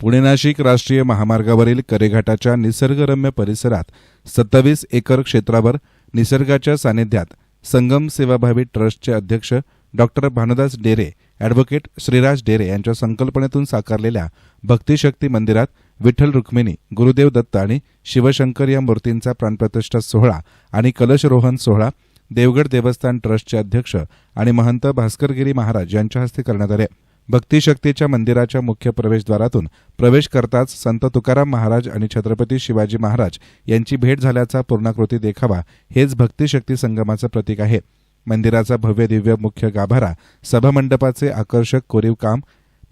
पुणे नाशिक राष्ट्रीय महामार्गावरील करेघाटाच्या निसर्गरम्य परिसरात सत्तावीस एकर क्षेत्रावर निसर्गाच्या सानिध्यात संगम सेवाभावी ट्रस्टचे अध्यक्ष डॉक्टर भानुदास डेरे ॲडव्होकेट श्रीराज डेरे यांच्या संकल्पनेतून साकारलेल्या भक्तिशक्ती मंदिरात विठ्ठल रुक्मिणी गुरुदेव दत्त आणि शिवशंकर या मूर्तींचा प्राणप्रतिष्ठा सोहळा आणि कलशरोहण सोहळा देवगड देवस्थान ट्रस्टचे अध्यक्ष आणि महंत भास्करगिरी महाराज यांच्या हस्ते करण्यात आले. भक्तिशक्तीच्या मंदिराच्या मुख्य प्रवेशद्वारातून प्रवेश करताच संत तुकाराम महाराज आणि छत्रपती शिवाजी महाराज यांची भेट झाल्याचा पूर्णाकृती देखावा हेच भक्तिशक्ती संगमाचं प्रतीक आहे. मंदिराचा भव्य दिव्य मुख्य गाभारा सभामंडपाचे आकर्षक कोरीव काम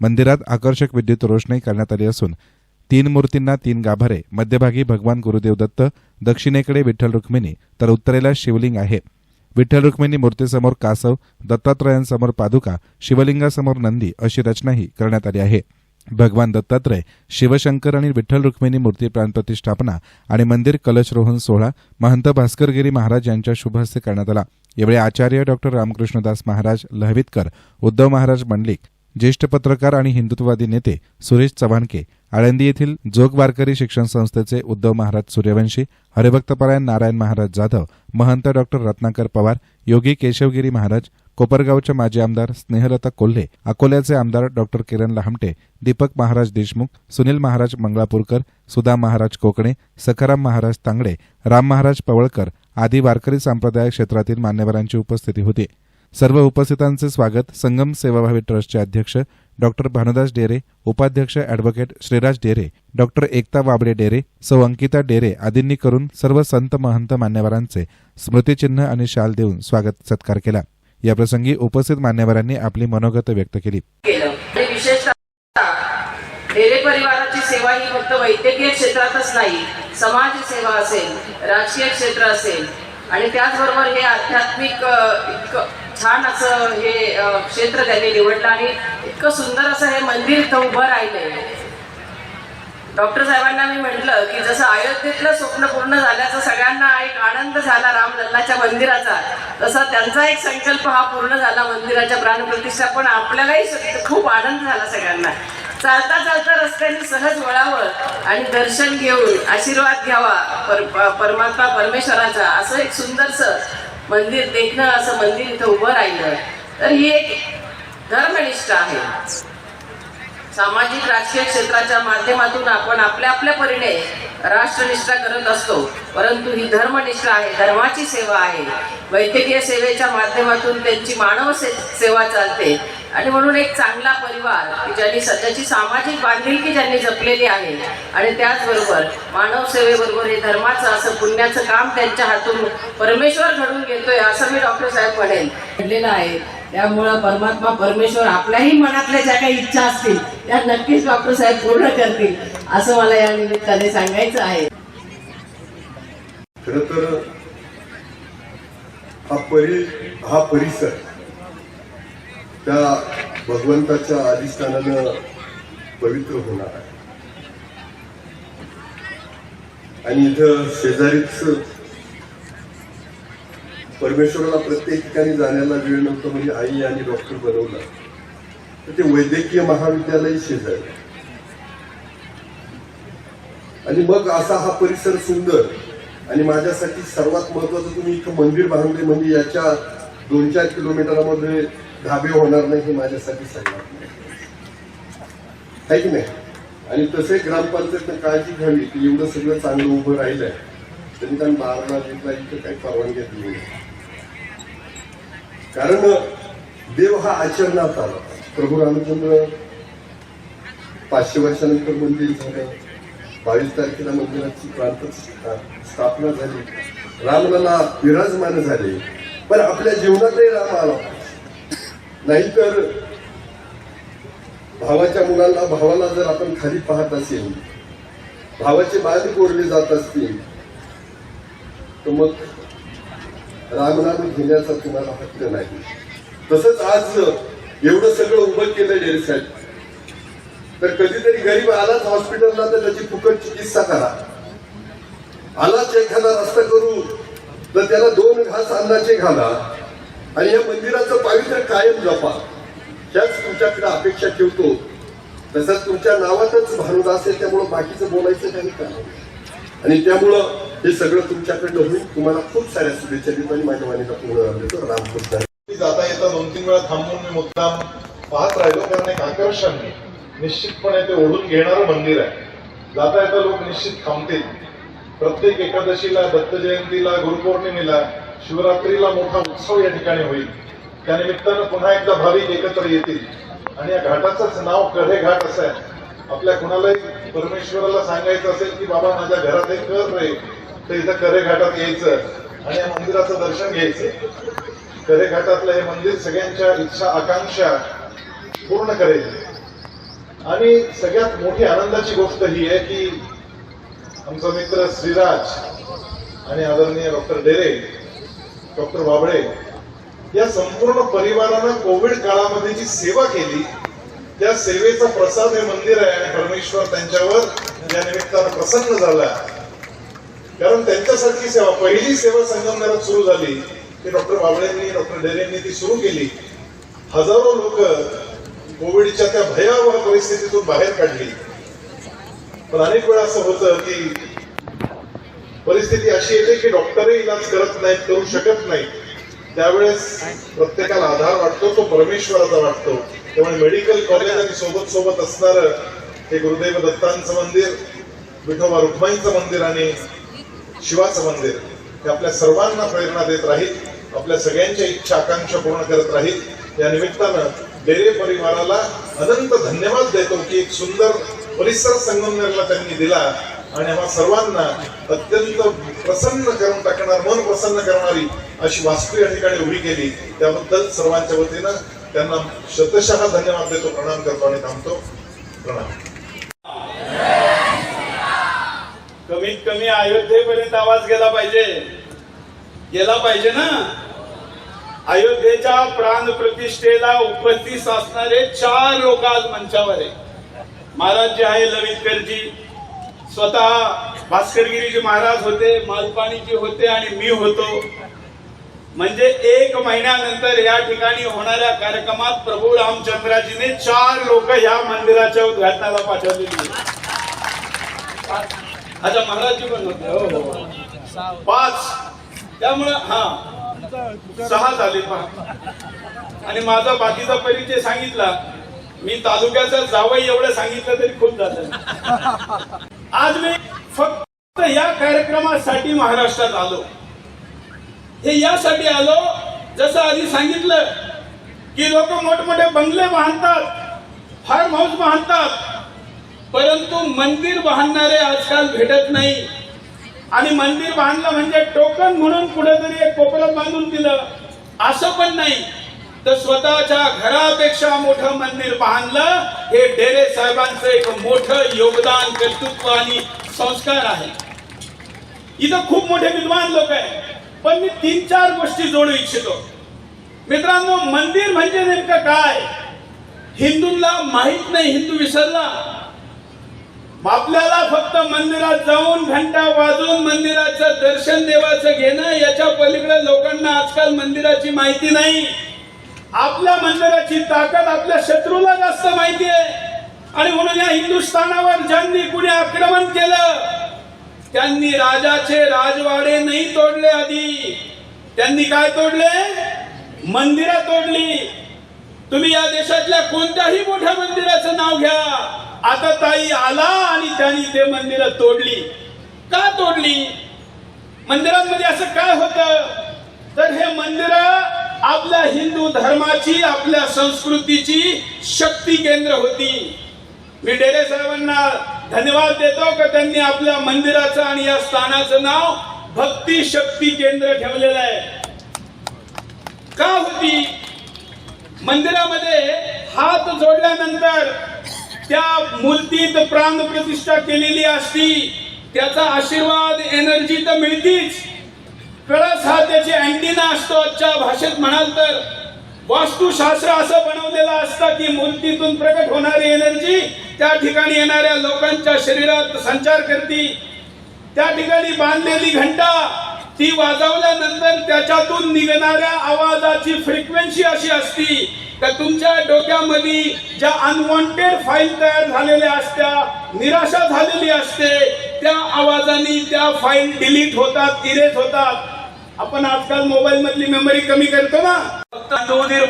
मंदिरात आकर्षक विद्युत रोषणाई करण्यात आली असून तीन मूर्तींना तीन गाभारे मध्यभागी भगवान गुरुदेव दत्त दक्षिणेकडे विठ्ठल रुक्मिणी तर उत्तरेला शिवलिंग आहे. विठ्ठल रुक्मिणी मूर्तीसमोर कासव दत्तात्रयांसमोर पादुका शिवलिंगासमोर नंदी अशी रचनाही करण्यात आली आहे. भगवान दत्तात्रय शिवशंकर आणि विठ्ठल रुक्मिणी मूर्ती प्राणप्रतिष्ठापना आणि मंदिर कलशरोहण सोहळा महंत भास्करगिरी महाराज यांच्या शुभ हस्ते करण्यात आला. यावेळी आचार्य डॉक्टर रामकृष्णदास महाराज लहवितकर उद्धव महाराज मंडलिक ज्येष्ठ पत्रकार आणि हिंदुत्ववादी नेते सुरेश चव्हाणके आळंदी येथील जोग वारकरी शिक्षण संस्थेचे उद्धव महाराज सूर्यवंशी हरिभक्तपरायण नारायण महाराज जाधव महंत डॉक्टर रत्नाकर पवार योगी केशवगिरी महाराज कोपरगावचे माजी आमदार स्नेहलता कोल्हे अकोल्याचे आमदार डॉक्टर किरण लहामटे दीपक महाराज देशमुख सुनील महाराज मंगळापूरकर सुधा महाराज कोकणे सखाराम महाराज तांगडे राम महाराज पवळकर आदी वारकरी सांप्रदायिक क्षेत्रातील मान्यवरांची उपस्थिती होती. सर्व उपस्थितांचे स्वागत संगम सेवाभावी ट्रस्टचे अध्यक्ष डॉक्टर भानुदास डेरे उपाध्यक्ष ॲडव्होकेट श्रीराज डेरे डॉक्टर एकता वाबडे डेरे सौ अंकिता डेरे आदींनी करून सर्व संत महंत मान्यवरांचे स्मृतिचिन्ह आणि शाल देऊन स्वागत सत्कार केला. याप्रसंगी उपस्थित मान्यवरांनी आपली मनोगत व्यक्त केली. डेरे परिवाराची सेवा ही फक्त वैद्यकीय क्षेत्रातच नाही समाज सेवा असेल राजकीय क्षेत्र असेल आणि त्याचबरोबर हे आध्यात्मिक छान असं हे क्षेत्र त्यांनी निवडलं आणि इतकं सुंदर असं हे मंदिर इथं उभं राहिलंय. डॉक्टर साहेबांना मी म्हटलं की जसं अयोध्येतलं स्वप्न पूर्ण झाल्याचं सगळ्यांना एक आनंद झाला रामलल्लाच्या मंदिराचा तसा त्यांचा एक संकल्प हा पूर्ण झाला मंदिराच्या प्राणप्रतिष्ठा. पण आपल्यालाही खूप आनंद झाला सगळ्यांना. चालता चालता रस्त्याने सहज वळावं आणि दर्शन घेऊन आशीर्वाद घ्यावा पर परमात्मा परमेश्वराचा असं एक सुंदरसं मंदिर देखणं असं मंदिर इथं उभं राहिलं तर ही एक धर्मनिष्ठा आहे. सामाजिक राजकीय क्षेत्राच्या माध्यमातून आपण आपल्या आपल्या परीने राष्ट्रनिष्ठा करत असतो. परंतु ही धर्मनिष्ठा आहे धर्माची सेवा आहे. वैद्यकीय सेवेच्या माध्यमातून त्यांची मानव से सेवा चालते. आणि म्हणून एक चांगला परिवार की ज्यांनी सध्याची सामाजिक बांधिलकी ज्यांनी जपलेली आहे. आणि त्याचबरोबर मानव सेवेबरोबर हे धर्माचं असं पुण्याचं काम त्यांच्या हातून परमेश्वर घडून घेतोय असं मी डॉक्टर साहेब म्हणेन. घडलेलं आहे. त्यामुळं परमात्मा परमेश्वर आपल्याही मनातल्या ज्या काही इच्छा असतील त्या नक्कीच डॉक्टर साहेब पूर्ण करतील असं मला या निमित्ताने सांगायचं आहे. खर तर हा परिसर त्या भगवंताच्या अधिष्ठानानं पवित्र होणार आहे. आणि इथं शेजारीच परमेश्वराला प्रत्येक ठिकाणी जाण्याला वेळ नव्हतं म्हणजे आई आणि डॉक्टर बनवलं. तर ते वैद्यकीय महाविद्यालय शेजारी. आणि मग असा हा परिसर सुंदर आणि माझ्यासाठी सर्वात महत्वाचं तुम्ही इथं मंदिर बांधले म्हणजे याच्या दोन चार किलोमीटरमध्ये धाबे होणार नाही हे माझ्यासाठी सांगणार आहे की नाही? आणि तसे ग्रामपंचायतनं काळजी घ्यावी की एवढं सगळं चांगलं उभं राहिलंय त्यांनी कारण बारणा जिल्हा इथं काही परवानग्या दिली नाही. कारण देव हा आचरणात आला. प्रभू रामचंद्र पाचशे वर्षानंतर मंदिर झालं. बावीस तारखेला मंदिराची प्रांत स्थापना झाली. रामला विराजमान झाले. पण आपल्या जीवनातही राम आला. नाहीतर भावाच्या मुलाला भावाला जर आपण खाली पाहत असेल भावाचे बाल कोरले जात असतील तर मग रामनाम घेण्याचा तुम्हाला हक्क नाही. तसंच आज एवढं सगळं उभं केलं डेअरी साहेब तर कधीतरी गरीब आलाच हॉस्पिटलला तर त्याची फुकट चिकित्सा करा. आलाच एखादा रस्ता करू तर त्याला दोन घास अन्नाचे घाला. आणि या मंदिराचं पावित्र्य कायम जपा. त्याच तुमच्याकडे अपेक्षा ठेवतो. तसंच तुमच्या नावातच भानुदास आहे त्यामुळं बाकीचं बोलायचं काही कारण आणि त्यामुळं हे सगळं तुमच्याकडनं होईल. तुम्हाला खूप साऱ्या शुभेच्छा देतो आणि माझ्या वाणीला पूर्ण देतो रामकृष्ण जाता येता दोन तीन वेळा थांबून मी मुद्दाम पाहत राहिलो कारण एक आकर्षण निश्चितपणे ते ओढून घेणारं मंदिर आहे. जाता येता लोक निश्चित थांबतील. प्रत्येक एकादशीला दत्त जयंतीला गुरुपौर्णिमेला शिवरात्रीला मोठा उत्सव या ठिकाणी होईल. त्यानिमित्तानं पुन्हा एकदा भाविक एकत्र येतील. आणि या घाटाचंच नाव कढे घाट असं आहे. आपल्या कुणालाही परमेश्वराला सांगायचं असेल की बाबा माझ्या घरात एक कर रे. तर इथं कढे घाटात यायचं. आणि या मंदिराचं दर्शन घ्यायचं. करे घाटातलं हे मंदिर सगळ्यांच्या इच्छा आकांक्षा पूर्ण करेल. आणि सगळ्यात मोठी आनंदाची गोष्ट ही आहे की आमचा मित्र श्रीराज आणि आदरणीय डॉक्टर डेरे डॉक्टर बाबळे या संपूर्ण परिवारानं कोविड काळामध्ये जी सेवा केली त्या सेवेचा प्रसाद हे मंदिर आहे आणि परमेश्वर त्यांच्यावर या निमित्तानं प्रसन्न झाला कारण त्यांच्यासारखी सेवा पहिली सेवा संगमनेरात सुरू झाली ती डॉक्टर बाबळेंनी डॉक्टर डेरेंनी ती सुरू केली. हजारो लोक कोविडच्या त्या भयावह परिस्थितीतून बाहेर काढली. पण अनेक वेळा असं होतं की परिस्थिती अशी येते की डॉक्टरही इलाज करत नाहीत करू शकत नाहीत. त्यावेळेस प्रत्येकाला आधार वाटतो तो परमेश्वराचा वाटतो. त्यामुळे मेडिकल कॉलेज आणि सोबत सोबत असणार हे गुरुदेव दत्तांचं मंदिर विठोबा रुक्माईंचं मंदिर आणि शिवाचं मंदिर हे आपल्या सर्वांना प्रेरणा देत राहील आपल्या सगळ्यांच्या इच्छा आकांक्षा पूर्ण करत राहील. या निमित्तानं डेरे परिवाराला अनंत धन्यवाद देतो की एक सुंदर परिसर संगमनेरला त्यांनी दिला. आणि आम्हा सर्वांना अत्यंत प्रसन्न करून टाकणार मन प्रसन्न करणारी अशी वास्तू या ठिकाणी उभी केली. त्याबद्दल सर्वांच्या वतीनं त्यांना शतशः धन्यवाद देतो प्रणाम करतो आणि थांबतो. प्रणाम. कमीत कमी अयोध्येपर्यंत आवाज गेला पाहिजे. गेला पाहिजे ना? अयोध्येच्या प्राण प्रतिष्ठेला उपस्थित असणारे चार लोक आज मंचावर आहे महाराज जे आहे लवितकरजी स्वतः भास्करगिरीजी महाराज होते मालपाणीजी होते आणि मी होतो. म्हणजे एक महिन्यानंतर या ठिकाणी होणाऱ्या कार्यक्रमात प्रभू रामचंद्राजीने चार लोक या मंदिराच्या उद्घाटनाला पाठवलेली अच्छा महाराजजी पण होते. हो, हो हो. पाच. त्यामुळं हा. सहा झाले पहा. आणि माझा बाकीचा परिचय सांगितला. मी तालुक्याचा जावई एवढं सांगितलं तरी खूप झालं. आज मी फक्त या कार्यक्रमासाठी महाराष्ट्रात आलो. हे यासाठी आलो जसं आधी सांगितलं की लोक मोठमोठे बंगले बांधतात फार्म हाऊस बांधतात परंतु मंदिर बांधणारे आजकाल भेटत नाही. आणि मंदिर बांधलं म्हणजे टोकन म्हणून कुठेतरी एक कोपऱ्यात बांधून दिलं. असं पण नाही. तर स्वतःच्या घरापेक्षा मोठं मंदिर बांधलं हे डेरे साहेबांचं एक मोठं योगदान कर्तृत्व आणि संस्कार आहे. इथं खूप मोठे विद्वान लोक आहे पण मी तीन चार गोष्टी जोडू इच्छितो. मित्रांनो मंदिर म्हणजे नेमकं काय? हिंदूंना माहीत नाही हिंदू विसरला. आपल्याला फक्त मंदिरात जाऊन घंटा वाजवून मंदिराचं दर्शन देवाचं घेणं याच्या पलीकडे लोकांना आजकाल मंदिराची माहिती नाही. आपल्या मंदिराची ताकद आपल्या शत्रूला जास्त माहिती आहे. आणि म्हणून या हिंदुस्थानावर ज्यांनी कुणी आक्रमण केलं त्यांनी राजाचे राजवाडे नाही तोडले आधी. त्यांनी काय तोडले? मंदिरं तोडली. तुम्ही या देशातल्या कोणत्याही मोठ्या मंदिराचं नाव घ्या. आता ताई आला आणि त्यांनी ते मंदिरं तोडली. का तोडली? मंदिरांमध्ये असं काय होतं तर हे मंदिर आपल्या हिंदू धर्माची आपल्या संस्कृतीची शक्ती केंद्र होती. मी डेरे साहेबांना धन्यवाद देतो का त्यांनी आपल्या मंदिराचं आणि या स्थानाचं नाव भक्ती शक्ती केंद्र ठेवलेलं आहे. का होती? मंदिरामध्ये हात जोडल्यानंतर त्या मूर्तीत प्राण प्रतिष्ठा केलेली असती त्याचा आशीर्वाद एनर्जी तर मिळतीच. कळस हा त्याची अँटिना असतो आजच्या भाषेत म्हणाल तर. वास्तुशास्त्र असं बनवलेलं असतं की मूर्तीतून प्रकट होणारी एनर्जी त्या ठिकाणी येणाऱ्या लोकांच्या शरीरात संचार करते. त्या ठिकाणी बांधलेली घंटा ती वाजवल्यानंतर त्याच्यातून निघणाऱ्या आवाजाची फ्रिक्वेन्सी अशी असती तर तुमच्या डोक्यामध्ये ज्या अनवॉन्टेड फाईल तयार झालेल्या असत्या निराशा झालेली असते त्या आवाजाने त्या फाईल डिलीट होतात इरेज होतात. आपण आजकाल मोबाईल मधली मेमरी कमी करतो ना. फक्त अंधुदीर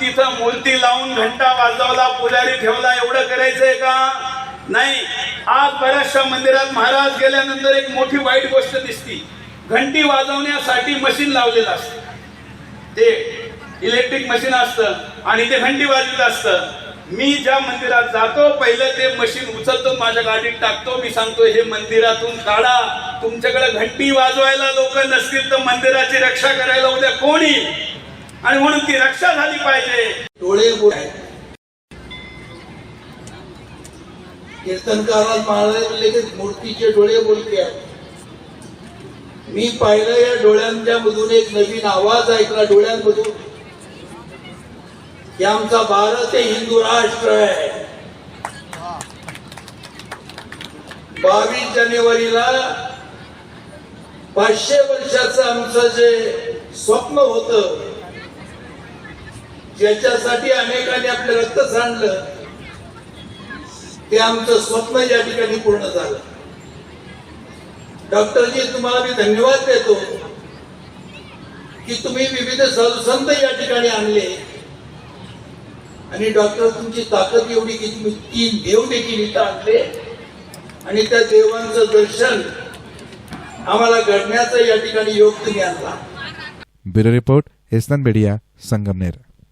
तिथं मूर्ती लावून घंटा वाजवला पुजारी ठेवला एवढं करायचंय का? नाही. आज बऱ्याचशा मंदिरात महाराज गेल्यानंतर एक मोठी वाईट गोष्ट दिसती. घंटी वाजवण्यासाठी मशीन लावलेलं असतं. ते इलेक्ट्रिक मशीन असतं आणि ते घंटी वाजवत असतं. मी ज्या मंदिरात जातो पहिलं ते मशीन उचलतो माझ्या गाडीत टाकतो मी सांगतो हे मंदिरातून काढा. तुमच्याकडे घंटी वाजवायला लोक नसतील तर मंदिराची रक्षा करायला उद्या कोणी? आणि म्हणून ती रक्षा झाली पाहिजे. डोळे कीर्तनकारात महाराज म्हणले की मूर्तीचे डोळे बोलते मी पाहिलं या डोळ्यांच्या मधून एक नवीन आवाज ऐकला डोळ्यांमधून. की आमचा भारत हे हिंदू राष्ट्र आहे. बावीस जानेवारीला पाचशे वर्षाचं आमचं जे स्वप्न होतं ज्याच्यासाठी अनेकांनी आपलं रक्त सांडलं ते आमचं स्वप्न या ठिकाणी पूर्ण झालं. डॉक्टरजी तुम्हाला मी धन्यवाद देतो की तुम्ही विविध संत या ठिकाणी आणले. आणि डॉक्टर तुमची ताकद एवढी की तुम्ही तीन देव देखील इथं आणले. आणि त्या देवांचं दर्शन आम्हाला घडण्याचा या ठिकाणी योग तुम्ही आणला ब्युरो रिपोर्ट एसनान बेडिया संगमनेर.